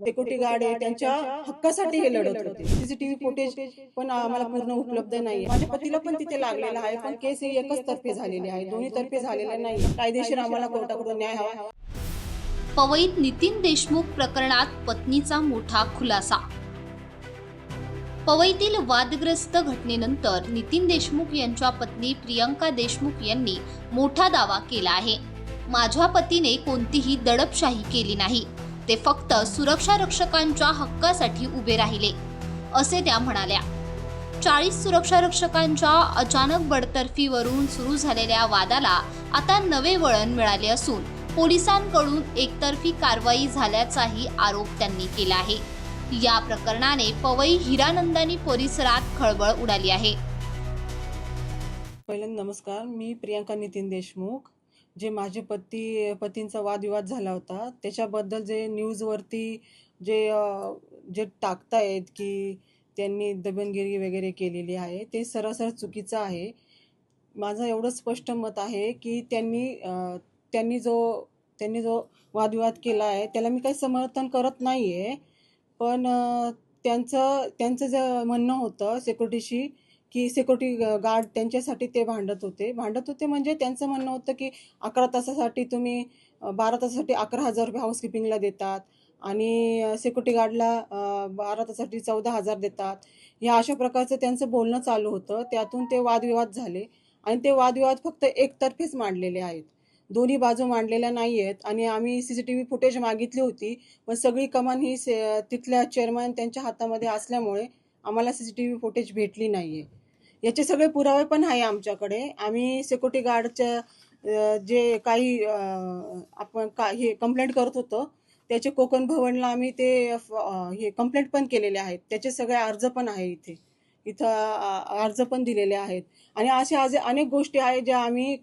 Security guard आहे? त्यांच्या हक्कासाठी हे लढत होते. सीसीटीव्ही फुटेज पण आम्हाला पूर्ण उपलब्ध नाही माझ्या पतीला पण तिथे लागलेला आहे पण केस ही एकच तर्फे झालेली आहे. दोन्ही तर्फे झालेला नाही. कायदेशीर आम्हाला कोर्टाकडून न्याय हवा. पवईत नितीन देशमुख प्रकरणात पत्नीचा मोठा खुलासा. पवईतील वादग्रस्त घटनेनंतर नितीन देशमुख यांच्या पत्नी प्रियंका देशमुख यांनी मोठा दावा केला आहे. माझ्या पतीने कोणतीही दडपशाही केली नाही. ते फक्त सुरक्षा रक्षकांच्या हक्कासाठी उभे राहिले असे त्या म्हणाल्या. चाळीस सुरक्षा रक्षकांच्या अचानक बडतर्फीवरून सुरू झालेल्या वादाला आता नवे वळण मिळाले असून पोलिसांकडून एकतर्फी कारवाई झाल्याचाही आरोप त्यांनी केला आहे. या प्रकरणाने पवई हिरानंदानी परिसरात खळबळ उडाली आहे. पहिल्यांदा नमस्कार मी प्रियांका नितीन देशमुख. जे माझे पती पतींचा वादविवाद झाला होता त्याच्याबद्दल जे न्यूजवरती जे जे टाकतायत की त्यांनी दबनगिरी वगैरे केलेली आहे ते सरासर चुकीचं आहे. माझं एवढं स्पष्ट मत आहे की त्यांनी त्यांनी जो त्यांनी जो वादविवाद केला आहे त्याला मी काही समर्थन करत नाही आहे पण त्यांचं त्यांचं जे म्हणणं होतं सिक्युरिटीशी की सिक्युरिटी गार्ड त्यांच्यासाठी ते भांडत होते. भांडत होते म्हणजे त्यांचं म्हणणं होतं की अकरा तासासाठी तुम्ही बारा तासासाठी अकरा हजार रुपये हाऊसकीपिंगला देतात आणि सिक्युरिटी गार्डला बारा तासासाठी चौदा हजार देतात. ह्या अशा प्रकारचं त्यांचं बोलणं चालू होतं. त्यातून ते वादविवाद झाले आणि ते वादविवाद फक्त एकतर्फेच मांडलेले आहेत. दोन्ही बाजू मांडलेल्या नाही आहेत आणि आम्ही C C T V footage मागितली होती पण सगळी कमान ही से तिथल्या चेअरमॅन त्यांच्या हातामध्ये असल्यामुळे आम्हाला C C T V footage भेटली नाही आहे याचे सगळे पुरावे पण आहे आमच्याकडे. आम्ही सिक्युरिटी गार्डच्या जे काही आपण का हे कंप्लेंट करत होतो त्याचे कोकण भवनला आम्ही ते फ- हे कंप्लेंट पण केलेले आहेत. त्याचे सगळे अर्ज पण आहे इथे. इथं अर्ज पण दिलेले आहेत. आणि अशा आज अनेक गोष्टी आहेत ज्या आम्ही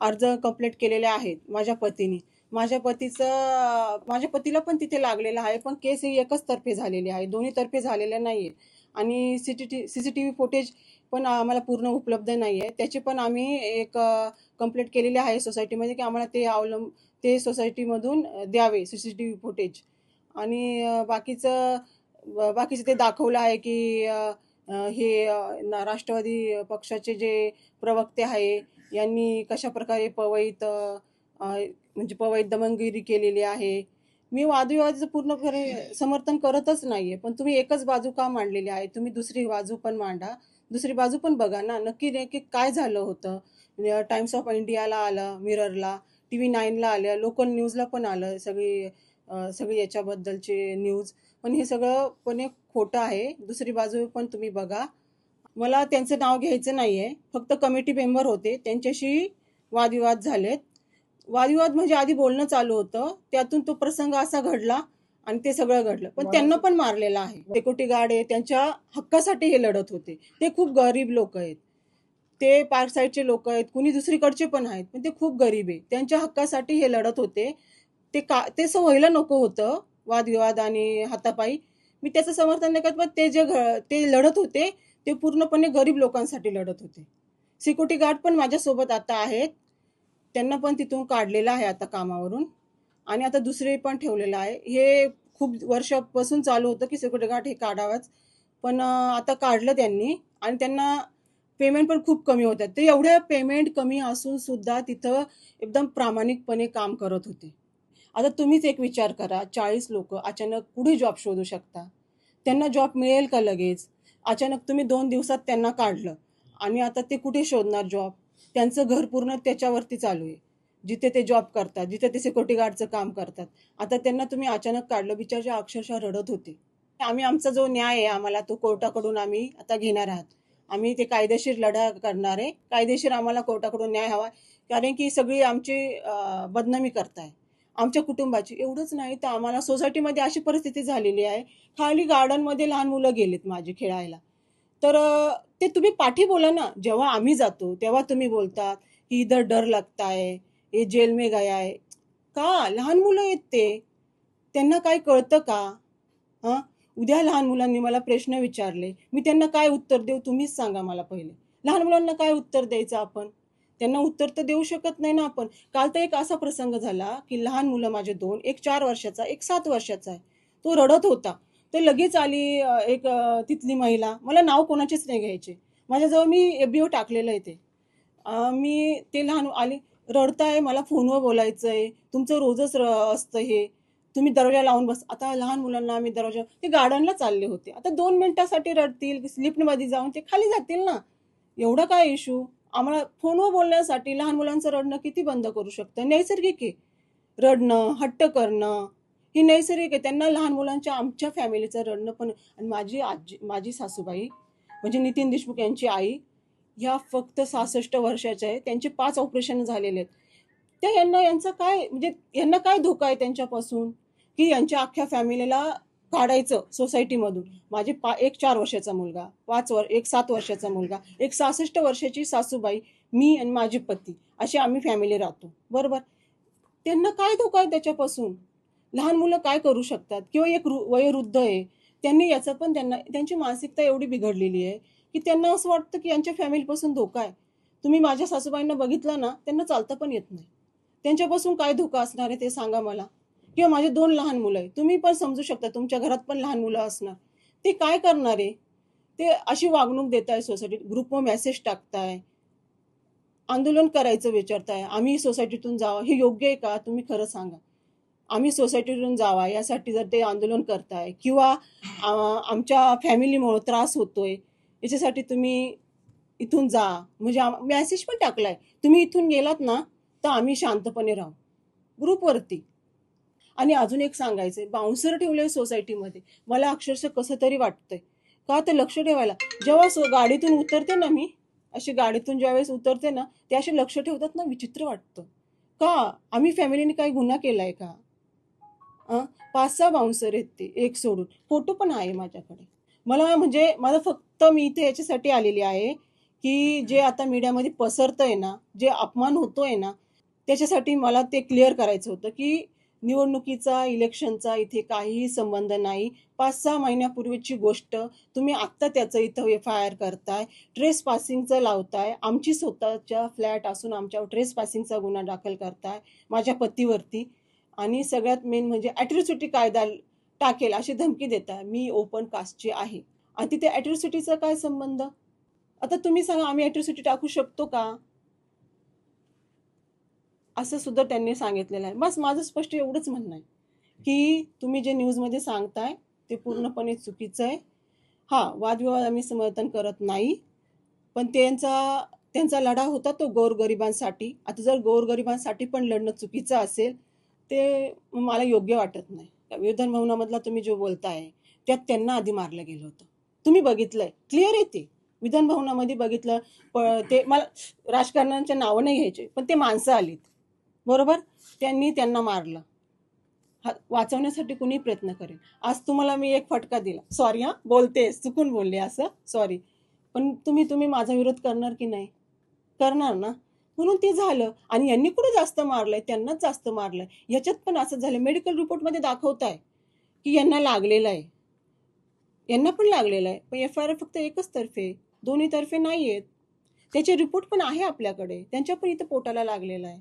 अर्ज कंप्लेंट केलेल्या आहेत माझ्या पतीने. माझ्या पतीचं माझ्या पतीला पण तिथे लागलेलं आहे पण केस ही एकच तर्फे झालेली आहे. दोन्ही तर्फे झालेल्या नाही आहे आणि C T T C C T V footage पण आम्हाला पूर्ण उपलब्ध नाही आहे त्याची पण आम्ही एक कंप्लेंट केलेली आहे सोसायटीमध्ये की आम्हाला ते अवलंब ते सोसायटीमधून द्यावे C C T V footage आणि बाकीचं बाकीचं ते दाखवलं आहे की हे राष्ट्रवादी पक्षाचे जे प्रवक्ते आहे यांनी कशा प्रकारे पवईत म्हणजे पवईत दमनगिरी केलेली आहे मी वादविवादाचं पूर्णपणे समर्थन करतच नाहीये पण तुम्ही एकच बाजू का मांडलेली आहे? तुम्ही दुसरी बाजू पण मांडा. दुसरी बाजू पण बघा ना नक्की नक्की काय झालं होतं? टाइम्स ऑफ इंडियाला आलं मिररला टी व्ही नाईनला आलं लोकल न्यूजला पण आलं सगळी सगळी याच्याबद्दलचे न्यूज. पण हे सगळं पण एक खोटं आहे. दुसरी बाजू पण तुम्ही बघा. मला त्यांचं नाव घ्यायचं नाही आहे फक्त कमिटी मेंबर होते. त्यांच्याशी वादविवाद झालेत. वादविवाद म्हणजे आधी बोलणं चालू होतं त्यातून तो प्रसंग असा घडला आणि ते सगळं घडलं. पण त्यांना पण मारलेलं आहे. सिक्युरिटी गार्ड आहे त्यांच्या हक्कासाठी हे लढत होते. ते खूप गरीब लोक आहेत. ते पार्क साईडचे लोक आहेत कुणी दुसरीकडचे पण आहेत पण ते खूप गरीब आहे. त्यांच्या हक्कासाठी हे लढत होते. ते का ते व्हायला नको होतं वादविवाद आणि हातापायी मी त्याचं समर्थन नाही करत पण ते जे घ- ते लढत होते ते पूर्णपणे गरीब लोकांसाठी लढत होते. सिक्युरिटी गार्ड पण माझ्यासोबत आता आहेत. त्यांना पण तिथून काढलेलं आहे आता कामावरून. आणि आता दुसरे पण ठेवलेलं आहे. हे खूप वर्षापासून चालू होतं की सिक्युरिटी गार्ड हे काढावंच. पण आता काढलं त्यांनी. आणि त्यांना पेमेंट पण खूप कमी होतात ते एवढ्या पेमेंट कमी असून सुद्धा तिथं एकदम प्रामाणिकपणे काम करत होते. आता तुम्हीच एक विचार करा. चाळीस लोक अचानक कुठे जॉब शोधू शकता? त्यांना जॉब मिळेल का लगेच? अचानक तुम्ही दोन दिवसात त्यांना काढलं. आणि आता ते कुठे शोधणार जॉब त्यांचं घर पूर्ण त्याच्यावरती चालू आहे. जिथे ते जॉब करतात जिथे ते सिक्युरिटी गार्डचं काम करतात. आता त्यांना तुम्ही अचानक काढलं बिचारच्या अक्षरशः रडत होते. आम्ही आमचा जो न्याय आहे आम्हाला तो कोर्टाकडून आम्ही आता घेणार आहात. आम्ही ते कायदेशीर लढा करणार आहे. कायदेशीर आम्हाला कोर्टाकडून न्याय हवा कारण की सगळी आमची बदनामी करताय. आमच्या कुटुंबाची. एवढंच नाही तर आम्हाला सोसायटीमध्ये अशी परिस्थिती झालेली आहे. खाली गार्डनमध्ये लहान मुलं गेलेत माझी खेळायला. तर ते तुम्ही पाठी बोला ना. जेव्हा आम्ही जातो तेव्हा तुम्ही बोलतात की इधर डर लागता है हे जेल में गया आहे का? लहान मुलं आहेत ते. त्यांना काय कळतं का? हां? उद्या लहान मुलांनी मला प्रश्न विचारले. मी त्यांना काय उत्तर देऊ? तुम्हीच सांगा मला पहिले. लहान मुलांना काय उत्तर द्यायचं आपण? त्यांना उत्तर तर देऊ शकत नाही ना आपण. काल तर एक असा प्रसंग झाला की लहान मुलं माझे दोन एक चार वर्षाचा एक सात वर्षाचा आहे. तो रडत होता. ते लगेच आली एक तिथली महिला. मला नाव कोणाचेच नाही घ्यायचे. माझ्याजवळ मी एफ टाकलेलं आहे ते. मी ते लहान आली. रडताय मला फोनवर बोलायचं आहे तुमचं रोजच र असतं हे. तुम्ही दरवाजा लावून बस. आता लहान मुलांना आम्ही दरवाजा ते गार्डनला चालले होते. आता दोन मिनिटासाठी रडतील लिफ्टमध्ये जाऊन ते खाली जातील ना. एवढा काय इशू आम्हाला फोनवर बोलण्यासाठी लहान मुलांचं रडणं किती बंद करू शकतं? नैसर्गिक आहे. रडणं हट्ट करणं ही नैसर्गिक आहे. त्यांना लहान मुलांच्या आमच्या फॅमिलीचं रडणं पण आणि माझी आजी माझी सासूबाई म्हणजे नितीन देशमुख यांची आई ह्या फक्त सहासष्ट वर्षाच्या आहे त्यांचे पाच ऑपरेशन झालेले आहेत. त्या यांना यांचा काय म्हणजे यांना काय धोका आहे त्यांच्यापासून? की यांच्या अख्ख्या फॅमिलीला काढायचं सोसायटीमधून. माझे पा एक चार वर्षाचा मुलगा पाच वर एक सात वर्षाचा मुलगा एक सहासष्ट वर्षाची सासूबाई मी आणि माझी पती अशी आम्ही फॅमिली राहतो. बरोबर? त्यांना काय धोका आहे त्याच्यापासून? लहान मुलं काय करू शकतात? किंवा एक वयोवृद्ध आहे त्यांनी याचं पण त्यांना त्यांची मानसिकता एवढी बिघडलेली आहे की त्यांना असं वाटतं की यांच्या फॅमिलीपासून धोका आहे. तुम्ही माझ्या सासूबाईंना बघितलं ना त्यांना चालता पण येत नाही. त्यांच्यापासून काय धोका असणार आहे ते सांगा मला. किंवा माझे दोन लहान मुलं आहे तुम्ही पण समजू शकता तुमच्या घरात पण लहान मुलं असणार. ते काय करणार आहे? ते अशी वागणूक देत आहे सोसायटीत ग्रुपवर मेसेज टाकताय. आंदोलन करायचं विचारताय. आम्ही सोसायटीतून जावं. हे योग्य आहे का? तुम्ही खरं सांगा. आम्ही सोसायटीतून जावा यासाठी जर ते आंदोलन करताय किंवा आमच्या फॅमिलीमुळं त्रास होतोय याच्यासाठी तुम्ही इथून जा. म्हणजे मेसेज पण टाकलाय. तुम्ही इथून गेलात ना तर आम्ही शांतपणे राहू. ग्रुपवरती आणि अजून एक सांगायचंय. बाउन्सर ठेवले सोसायटीमध्ये. मला अक्षरशः कसं तरी वाटतंय. का तर लक्ष ठेवायला. जेव्हा सो गाडीतून उतरते ना मी अशी गाडीतून ज्यावेळेस उतरते ना ते असे लक्ष ठेवतात ना विचित्र वाटतं. का? आम्ही फॅमिलीने काही गुन्हा केलाय का? पाच सहा बाउन्सर आहेत ते एक सोडून. फोटो पण आहे माझ्याकडे. मला म्हणजे मला फक्त मी इथे याच्यासाठी आलेली आहे की जे आता मीडियामध्ये पसरतंय ना जे अपमान होतोय ना त्याच्यासाठी मला ते क्लिअर करायचं होतं की निवडणुकीचा इलेक्शनचा इथे काहीही संबंध नाही. पाच सहा महिन्यापूर्वीची गोष्ट तुम्ही आत्ता त्याचं इथं एफ आय आर करताय ट्रेस पासिंगचं लावताय आमची स्वतःच्या फ्लॅट असून आमच्यावर ट्रेस पासिंगचा गुन्हा दाखल करताय माझ्या पतीवरती. आणि सगळ्यात मेन म्हणजे ॲट्रिसिटी कायदा टाकेल अशी धमकी देताय. मी ओपन कास्टची आहे. आणि तिथे ॲट्रिसिटीचा काय संबंध? आता तुम्ही सांगा आम्ही ॲट्रिसिटी टाकू शकतो का? असं सुद्धा त्यांनी सांगितलेलं आहे. बस माझं स्पष्ट एवढंच म्हणणं आहे की तुम्ही जे न्यूजमध्ये सांगताय ते पूर्णपणे चुकीचं आहे. हां वादविवाद आम्ही समर्थन करत नाही. पण त्यांचा त्यांचा लढा होता तो गोरगरिबांसाठी. आता जर गोरगरिबांसाठी पण लढणं चुकीचं असेल ते मला योग्य वाटत नाही. विधान भवनामधला तुम्ही जो बोलताय त्यात त्यांना आधी मारलं गेलं होतं. तुम्ही बघितलंय. क्लिअर आहे ते. विधान भवनामध्ये बघितलं प ते मला राजकारणाच्या नावं नाही घ्यायचे पण ते माणसं आलीत. बरोबर? त्यांनी त्यांना मारलं. हा वाचवण्यासाठी कुणी प्रयत्न करेल. आज तुम्हाला मी एक फटका दिला. सॉरी हां बोलते चुकून बोलले असं. सॉरी पण तुम्ही तुम्ही माझा विरोध करणार की नाही? करणार ना. म्हणून ते झालं. आणि यांनी कुठे जास्त मारलंय? त्यांनाच जास्त मारलंय. ह्याच्यात पण असं झालं. मेडिकल रिपोर्टमध्ये दाखवत आहे की यांना लागलेलं आहे. यांना पण लागलेलं आहे. पण एफ आय आर फक्त एकच तर्फे दोन्ही तर्फे नाही आहेत त्याचे रिपोर्ट पण आहे आपल्याकडे. त्यांच्या पण इथं पोटाला लागलेला आहे.